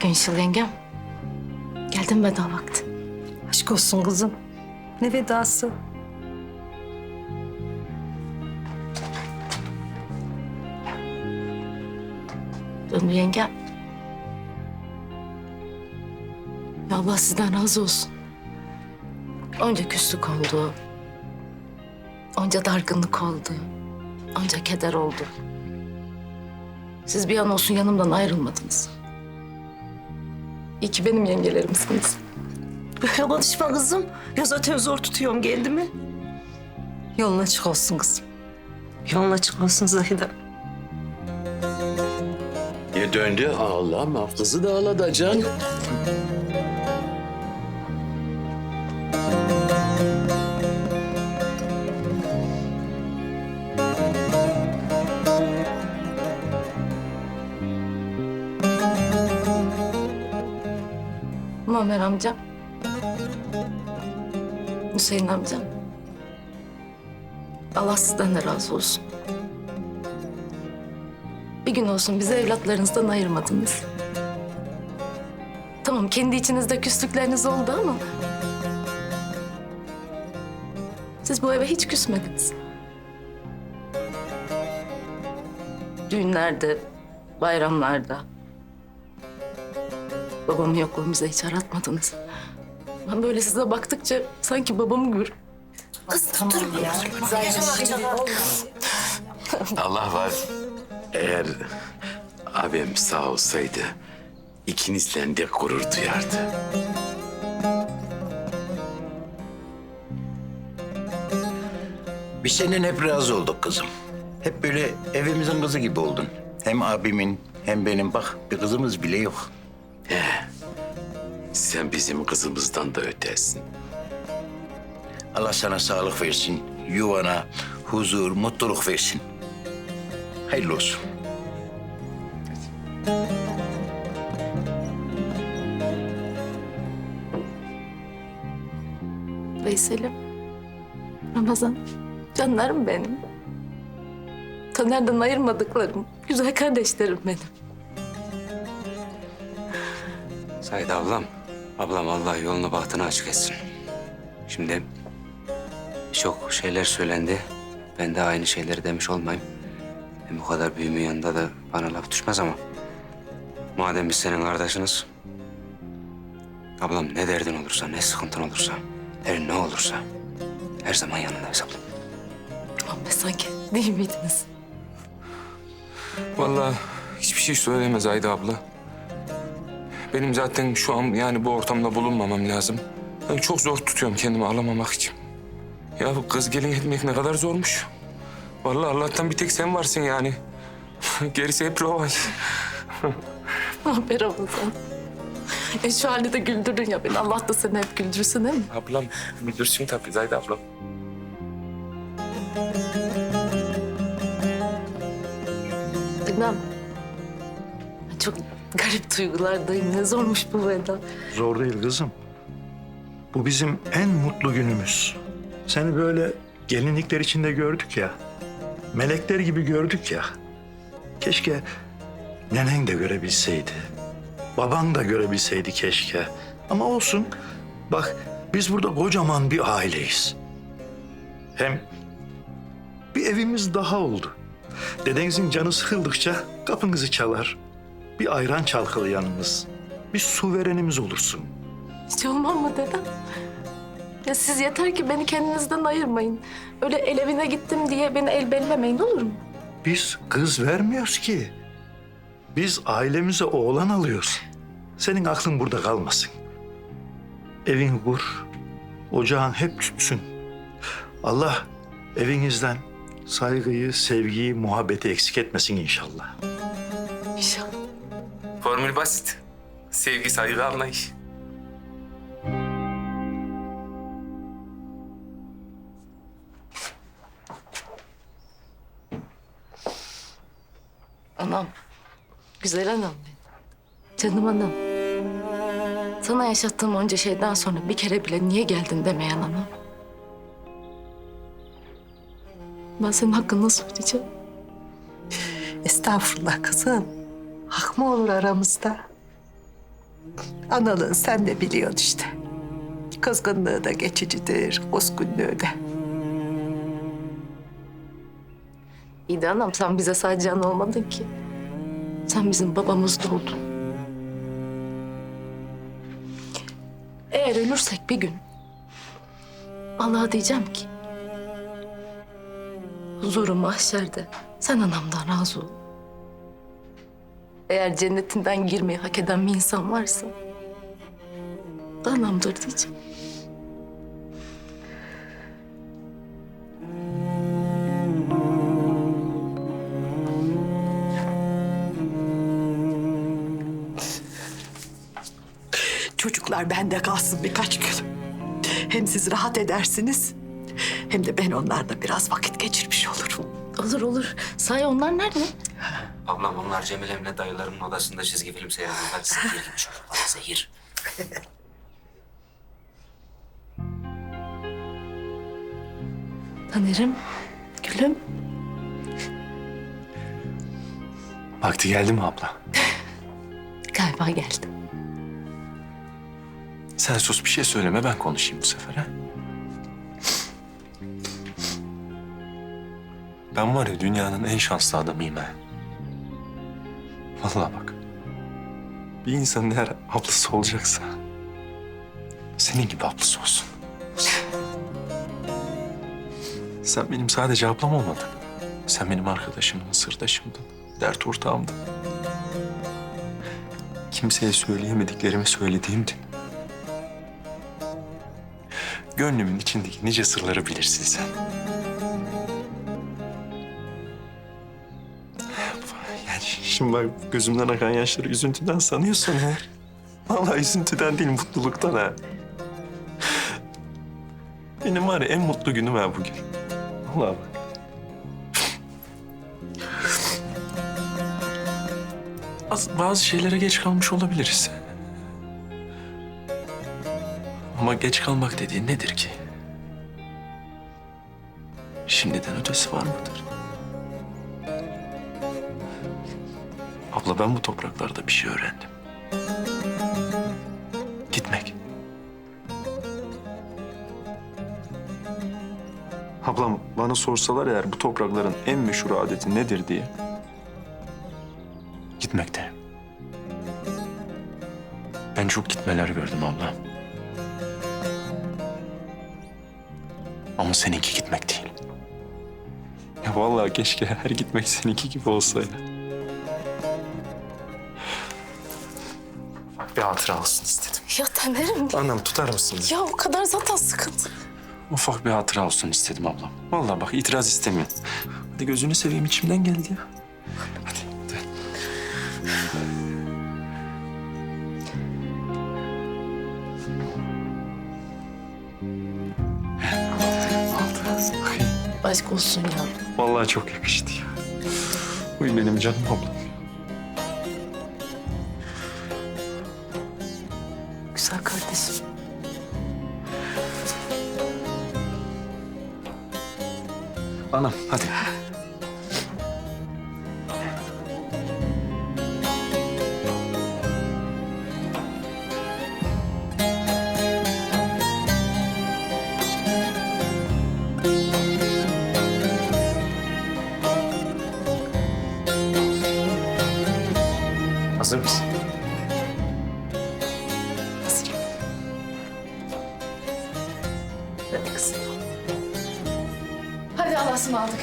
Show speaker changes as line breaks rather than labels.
Günşil yengem. Geldim veda vakti.
Aşk olsun kızım. Ne vedası?
Döndü yengem. Ya Allah sizden razı olsun. Onca küslük oldu. Onca dargınlık oldu. Onca keder oldu. Siz bir an olsun yanımdan ayrılmadınız. İyi ki benim yengelerimsiniz.
Böyle konuşma kızım. Ya zaten zor tutuyorum kendimi. Yolun açık olsun kızım. Yolun açık olsun Zahide.
Ya döndü ağlama. Kızı da ağlatacaksın.
Muammer amcam. Hüseyin amcam. Allah sizden de razı olsun. Bir gün olsun bizi evlatlarınızdan ayırmadınız. Tamam kendi içinizde küslükleriniz oldu ama... Siz bu eve hiç küsmediniz. Düğünlerde, bayramlarda, Babamın yokluğunu bize hiç aratmadınız. Ben böyle size baktıkça sanki babamı gör.
Allah var. Eğer abim sağ olsaydı ikinizle de gurur duyardı.
Biz senin hep razı olduk kızım. Hep böyle evimizin kızı gibi oldun. Hem abimin hem benim bak bir kızımız bile yok.
Sen bizim kızımızdan da ötesin.
Allah sana sağlık versin, yuvana huzur, mutluluk versin. Hayırlı olsun.
Veysel'im, Ramazan, canlarım benim. Taner'den ayırmadıklarım, güzel kardeşlerim benim.
Said ablam, ablam Allah yolunu bahtını açık etsin. Şimdi çok şeyler söylendi. Ben de aynı şeyleri demiş olmayayım. Hem bu kadar büyümün yanında da bana laf düşmez ama. Madem biz senin kardeşiniz. Ablam ne derdin olursa, ne sıkıntın olursa, her ne olursa her zaman yanındayız ablam.
Ama sanki değil miydiniz?
Vallahi hiçbir şey söylemez Ayda abla. Benim zaten şu an yani bu ortamda bulunmamam lazım. Ben çok zor tutuyorum kendimi ağlamamak için. Ya bu kız gelin etmek ne kadar zormuş. Vallahi Allah'tan bir tek sen varsın yani. Gerisi hep rol.
Ah be Ramazan. E şu halde de güldürdün ya beni. Allah da seni hep güldürsün değil mi?
Ablam bilirsin tabii Zayda ablam.
Bilmem. Çok garip duygulardayım. Ne zormuş bu veda.
Zor değil kızım. Bu bizim en mutlu günümüz. Seni böyle gelinlikler içinde gördük ya. Melekler gibi gördük ya. Keşke nenen de görebilseydi. Baban da görebilseydi keşke. Ama olsun. Bak biz burada kocaman bir aileyiz. Hem bir evimiz daha oldu. Dedenizin canı sıkıldıkça kapınızı çalar. Bir ayran çalkalı yanımız. Bir su verenimiz olursun.
Hiç olmam mı dedem? Ya siz yeter ki beni kendinizden ayırmayın. Öyle el evine gittim diye beni el bellemeyin olur mu?
Biz kız vermiyoruz ki. Biz ailemize oğlan alıyoruz. Senin aklın burada kalmasın. Evin kur, ocağın hep tütsün. Allah evinizden saygıyı, sevgiyi, muhabbeti eksik etmesin inşallah.
İnşallah.
Formül basit. Sevgi, saygı, anlayış.
Anam. Güzel anam benim. Canım anam. Sana yaşattığım onca şeyden sonra bir kere bile niye geldin demeyen anam. Ben senin hakkını nasıl ödeyeceğim?
Estağfurullah kızım. Hak mı olur aramızda? Analığın sen de biliyorsun işte. Kızgınlığı da geçicidir, kuskunluğu da.
İyi anam sen bize sadece ana olmadın ki. Sen bizim babamız da oldun. Eğer ölürsek bir gün Allah'a diyeceğim ki huzuru mahşerde sen anamdan razı ol. Eğer cennetinden girmeyi hak eden bir insan varsa anamdır diyeceğim.
Çocuklar bende kalsın birkaç gün. Hem siz rahat edersiniz hem de ben onlarla biraz vakit geçirmiş olurum.
Olur olur. Sahi onlar nerede?
Ablam onlar Cemile'mle dayılarımın odasında çizgi film seyrediyor. Hadi zehir gibi çocuklar zehir.
Taner'im, gülüm.
Vakti geldi mi abla?
Galiba geldi.
Sen sus bir şey söyleme ben konuşayım bu sefer ha. Ben var ya dünyanın en şanslı adamıyım ha. Vallahi bak. Bir insanın eğer ablası olacaksa senin gibi ablası olsun. Sen benim sadece ablam olmadın. Sen benim arkadaşımdın, sırdaşımdın, dert ortağımdın. Kimseye söyleyemediklerimi söylediğimdin. Gönlümün içindeki nice sırları bilirsin sen. Yani şimdi bak gözümden akan yaşları üzüntüden sanıyorsun ha. Vallahi üzüntüden değil mutluluktan ha. Benim var ya en mutlu günüm ha bugün. Vallahi bak. Az- Bazı şeylere geç kalmış olabiliriz. Ama geç kalmak dediğin nedir ki? Şimdiden ötesi var mıdır? Abla ben bu topraklarda bir şey öğrendim. Gitmek. Ablam bana sorsalar eğer bu toprakların en meşhur adeti nedir diye. Gitmek derim. Ben çok gitmeler gördüm abla. Ama seninki gitmek değil. Ya vallahi keşke her gitmek seninki gibi olsa Bir hatıra olsun istedim.
Ya Taner'im
Annem tutar mısınız?
ya o kadar zaten sıkıntı.
Ufak bir hatıra olsun istedim ablam. Vallahi bak itiraz istemiyorum. Hadi gözünü seveyim içimden geldi ya. Hadi. Aldı. Bakayım.
Aşk olsun ya.
Vallahi çok yakıştı ya. Uy benim canım ablam.
Güzel kardeşim.
Anam
hadi. Kızım. Hadi Allah'a ısmarladık.